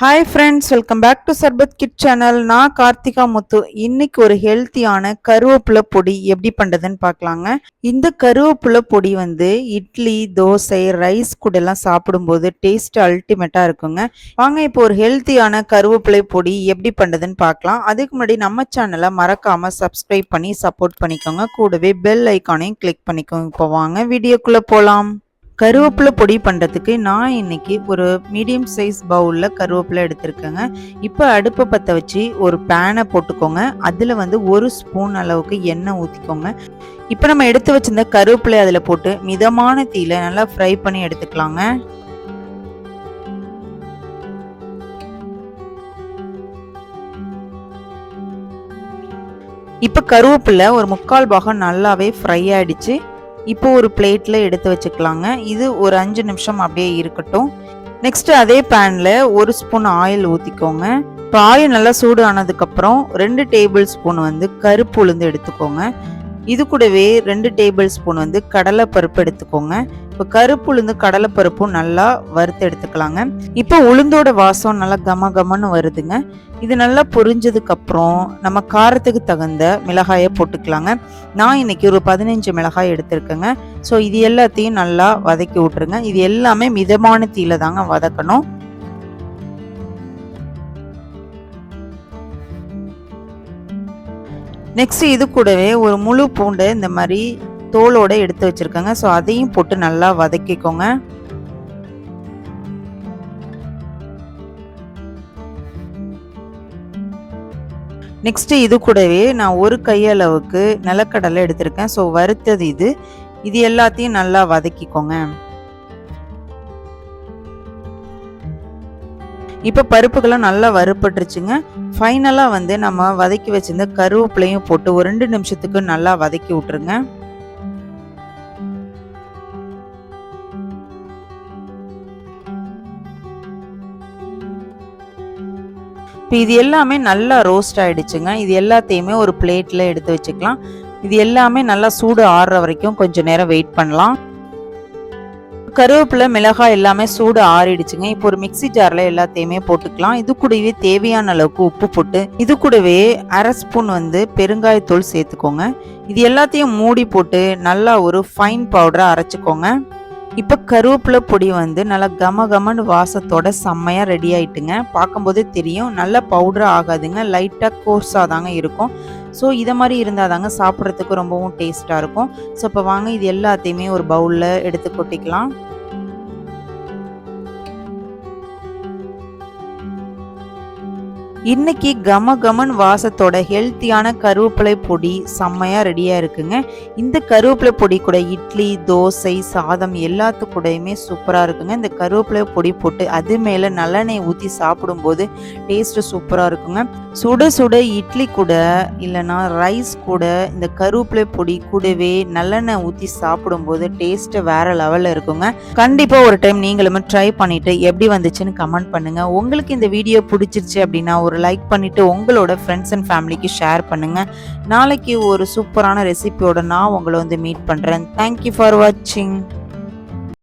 Hi friends welcome back to Sarbath kid channel நான் கார்த்திகா முத்து. இன்னைக்கு ஒரு ஹெல்த்தியான கருவேப்பிலை பொடி எப்படி பண்ணுறதுன்னு பார்க்கலாங்க. இந்த கருவேப்பிலை பொடி வந்து இட்லி தோசை ரைஸ் கூட எல்லாம் சாப்பிடும்போது டேஸ்ட் அல்டிமேட்டாக இருக்குங்க. வாங்க இப்போ ஒரு ஹெல்த்தியான கருவேப்பிலை பொடி எப்படி பண்ணுறதுன்னு பார்க்கலாம். அதுக்கு முன்னாடி நம்ம சேனலை மறக்காமல் சப்ஸ்கிரைப் பண்ணி சப்போர்ட் பண்ணிக்கோங்க. கூடவே பெல் ஐக்கானையும் கிளிக் பண்ணிக்கோங்க. இப்போ வாங்க வீடியோக்குள்ளே போகலாம் கருவேப்பிலை பொடி பண்ணுறதுக்கு நான் இன்றைக்கி ஒரு மீடியம் சைஸ் பவுலில் கருவேப்பிலை எடுத்திருக்கேங்க. இப்போ அடுப்பை பற்ற வச்சு ஒரு பேனை போட்டுக்கோங்க. அதில் வந்து ஒரு ஸ்பூன் அளவுக்கு எண்ணெய் ஊற்றிக்கோங்க இப்போ நம்ம எடுத்து வச்சிருந்த கருவேப்பிலை அதில் போட்டு மிதமான தீயில் நல்லா ஃப்ரை பண்ணி எடுத்துக்கலாங்க. இப்போ கருவேப்பிலை ஒரு முக்கால் பாகம் நல்லாவே ஃப்ரை ஆகிடுச்சு இப்போ ஒரு பிளேட்டில் எடுத்து வச்சுக்கலாங்க. இது ஒரு அஞ்சு நிமிஷம் அப்படியே இருக்கட்டும். நெக்ஸ்ட் அதே பேனில் ஒரு ஸ்பூன் ஆயில் ஊற்றிக்கோங்க இப்போ ஆயில் நல்லா சூடு ஆனதுக்கப்புறம் ரெண்டு டேபிள் ஸ்பூன் வந்து கருப்பு உளுந்து எடுத்துக்கோங்க. இது கூடவே ரெண்டு டேபிள் ஸ்பூன் வந்து கடலை பருப்பு எடுத்துக்கோங்க. இப்போ கருப்பு உளுந்து கடலை பருப்பும் நல்லா வறுத்து எடுத்துக்கலாங்க. இப்போ உளுந்தோட வாசம் நல்லா கம கமன்னு வருதுங்க. இது நல்லா பொரிஞ்சதுக்கப்புறம் நம்ம காரத்துக்கு தகுந்த மிளகாயை போட்டுக்கலாங்க. நான் இன்னைக்கு ஒரு பதினஞ்சு மிளகாய் எடுத்திருக்கேங்க. ஸோ இது எல்லாத்தையும் நல்லா வதக்கி விட்டுருங்க. இது எல்லாமே மிதமான தீயில தாங்க வதக்கணும். நெக்ஸ்ட் இது கூடவே ஒரு முழு பூண்டை இந்த மாதிரி தோலோடு எடுத்து வச்சிருக்கேங்க. ஸோ அதையும் போட்டு நல்லா வதக்கிக்கோங்க. நெக்ஸ்ட்டு இது கூடவே நான் ஒரு கையளவுக்கு நிலக்கடலை எடுத்திருக்கேன். ஸோ வறுத்தது இது. இது எல்லாத்தையும் நல்லா வதக்கிக்கோங்க. இப்போ பருப்புகள்லாம் நல்லா வறுப்பட்டுருச்சுங்க ஃபைனலாக வந்து நம்ம வதக்கி வச்சிருந்த கருவேப்பிலையும் போட்டு ஒரு ரெண்டு நிமிஷத்துக்கு நல்லா வதக்கி விட்டுருங்க. இப்போ இது எல்லாமே நல்லா ரோஸ்ட் ஆகிடுச்சுங்க இது எல்லாத்தையுமே ஒரு பிளேட்டில் எடுத்து வச்சுக்கலாம். இது எல்லாமே நல்லா சூடு ஆறுற வரைக்கும் கொஞ்சம் நேரம் வெயிட் பண்ணலாம். கருவேப்பிலை மிளகாய் எல்லாமே சூடு ஆறிடுச்சுங்க. இப்போ ஒரு மிக்சி ஜார்ல எல்லாத்தையுமே போட்டுக்கலாம். இது கூடவே தேவையான அளவுக்கு உப்பு போட்டு இது கூடவே அரை ஸ்பூன் வந்து பெருங்காயத்தூள் சேர்த்துக்கோங்க. இது எல்லாத்தையும் மூடி போட்டு நல்லா ஒரு ஃபைன் பவுடரை அரைச்சிக்கோங்க. இப்போ கருவேப்பிலை பொடி வந்து நல்லா கம கமன்னு வாசத்தோட செம்மையாக ரெடி ஆயிட்டுங்க. பார்க்கும்போதே தெரியும். நல்ல பவுடர் ஆகாதுங்க. லைட்டாக கோர்ஸாக தாங்க இருக்கும். ஸோ இதை மாதிரி இருந்தால் தாங்க சாப்பிட்றதுக்கு ரொம்பவும் டேஸ்ட்டாக இருக்கும். ஸோ இப்போ வாங்க இது எல்லாத்தையுமே ஒரு பவுலில் எடுத்து கொட்டிக்கலாம். இன்னைக்கு கம கமன் வாசத்தோட ஹெல்த்தியான கருவேப்பிலை பொடி செம்மையாக ரெடியாக இருக்குங்க. இந்த கருவேப்பிலை பொடி கூட இட்லி தோசை சாதம் எல்லாத்து கூடயுமே சூப்பராக இருக்குங்க. இந்த கருவேப்பிலை பொடி போட்டு அது மேலே நல்லெண்ணெய் ஊற்றி சாப்பிடும்போது டேஸ்ட்டு சூப்பராக இருக்குங்க. சுட சுட இட்லி கூட இல்லைன்னா ரைஸ் கூட இந்த கருவேப்பிலை பொடி கூடவே நல்லெண்ணெய் ஊற்றி சாப்பிடும்போது டேஸ்ட்டு வேற லெவலில் இருக்குங்க. கண்டிப்பாக ஒரு டைம் நீங்களுமே ட்ரை பண்ணிவிட்டு எப்படி வந்துச்சுன்னு கமெண்ட் பண்ணுங்கள் உங்களுக்கு இந்த வீடியோ பிடிச்சிருச்சு அப்படின்னா ஒரு லைக் பண்ணிவிட்டு உங்களோட ஃப்ரெண்ட்ஸ் அண்ட் ஃபேமிலிக்கு ஷேர் பண்ணுங்க. நாளைக்கு ஒரு சூப்பரான ரெசிபியோட நான் உங்களை வந்து மீட் பண்ணுறேன் தேங்க்யூ ஃபார் வாட்சிங்